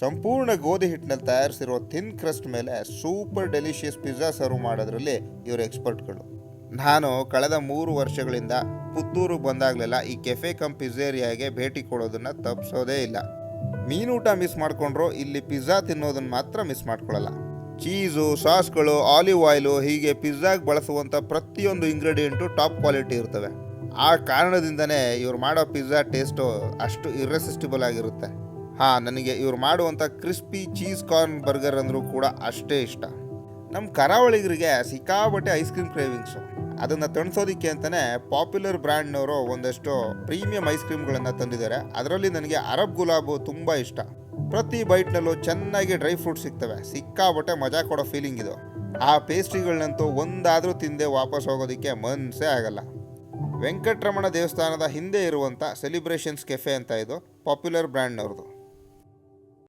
ಸಂಪೂರ್ಣ ಗೋಧಿ ಹಿಟ್ಟಿನಲ್ಲಿ ತಯಾರಿಸಿರುವ ಥಿನ್ ಕ್ರಸ್ಟ್ ಮೇಲೆ ಸೂಪರ್ ಡೆಲಿಷಿಯಸ್ ಪಿಜ್ಜಾ ಸರ್ವ್ ಮಾಡೋದ್ರಲ್ಲಿ ಇವರು ಎಕ್ಸ್ಪರ್ಟ್ಗಳು ನಾನು ಕಳೆದ ಮೂರು ವರ್ಷಗಳಿಂದ ಪುತ್ತೂರು ಬಂದಾಗಲೆಲ್ಲ ಈ ಕೆಫೆ ಕಮ್ ಪಿಜ್ಜೇರಿಯಾಗೆ ಭೇಟಿ ಕೊಡೋದನ್ನ ತಪ್ಪಿಸೋದೇ ಇಲ್ಲ. ಮೀನೂಟ ಮಿಸ್ ಮಾಡಿಕೊಂಡ್ರು, ಇಲ್ಲಿ ಪಿಜ್ಜಾ ತಿನ್ನೋದನ್ನ ಮಾತ್ರ ಮಿಸ್ ಮಾಡ್ಕೊಳ್ಳಲ್ಲ ಚೀಸು ಸಾಸ್ಗಳು ಆಲಿವ್ ಆಯಿಲು ಹೀಗೆ ಪಿಜ್ಜಾಗೆ ಬಳಸುವಂಥ ಪ್ರತಿಯೊಂದು ಇಂಗ್ರೀಡಿಯೆಂಟು ಟಾಪ್ ಕ್ವಾಲಿಟಿ ಇರ್ತವೆ. ಆ ಕಾರಣದಿಂದನೇ ಇವ್ರು ಮಾಡೋ ಪಿಜ್ಜಾ ಟೇಸ್ಟು ಅಷ್ಟು ಇರ್ರೆಸಿಸ್ಟಿಬಲ್ ಆಗಿರುತ್ತೆ. ಹಾಂ, ನನಗೆ ಇವ್ರು ಮಾಡುವಂಥ ಕ್ರಿಸ್ಪಿ ಚೀಸ್ ಕಾರ್ನ್ ಬರ್ಗರ್ ಅಂದರೂ ಕೂಡ ಅಷ್ಟೇ ಇಷ್ಟ. ನಮ್ಮ ಕರಾವಳಿಗರಿಗೆ ಸಿಕ್ಕಾಬಟ್ಟೆ ಐಸ್ ಕ್ರೀಮ್ ಕ್ರೇವಿಂಗ್ಸು ಅದನ್ನು ತಣಿಸೋದಕ್ಕೆ ಅಂತಲೇ ಪಾಪ್ಯುಲರ್ ಬ್ರ್ಯಾಂಡ್ನವರು ಒಂದಷ್ಟು ಪ್ರೀಮಿಯಂ ಐಸ್ ಕ್ರೀಮ್ಗಳನ್ನು ತಂದಿದ್ದಾರೆ. ಅದರಲ್ಲಿ ನನಗೆ ಅರಬ್ ಗುಲಾಬು ತುಂಬ ಇಷ್ಟ. ಪ್ರತಿ ಬೈಟ್ನಲ್ಲೂ ಚೆನ್ನಾಗಿ ಡ್ರೈ ಫ್ರೂಟ್ ಸಿಗ್ತವೆ. ಸಿಕ್ಕಾಬಟ್ಟೆ ಮಜಾ ಕೊಡೋ ಫೀಲಿಂಗ್ ಇದು. ಆ ಪೇಸ್ಟ್ರಿಗಳನ್ನಂತೂ ಒಂದಾದರೂ ತಿಂದೆ ವಾಪಸ್ ಹೋಗೋದಕ್ಕೆ ಮನಸ್ಸೇ ಆಗಲ್ಲ. ವೆಂಕಟರಮಣ ದೇವಸ್ಥಾನದ ಹಿಂದೆ ಇರುವಂಥ ಸೆಲಿಬ್ರೇಷನ್ಸ್ ಕೆಫೆ ಅಂತ ಇದು ಪಾಪ್ಯುಲರ್ ಬ್ರ್ಯಾಂಡ್ನವ್ರದ್ದು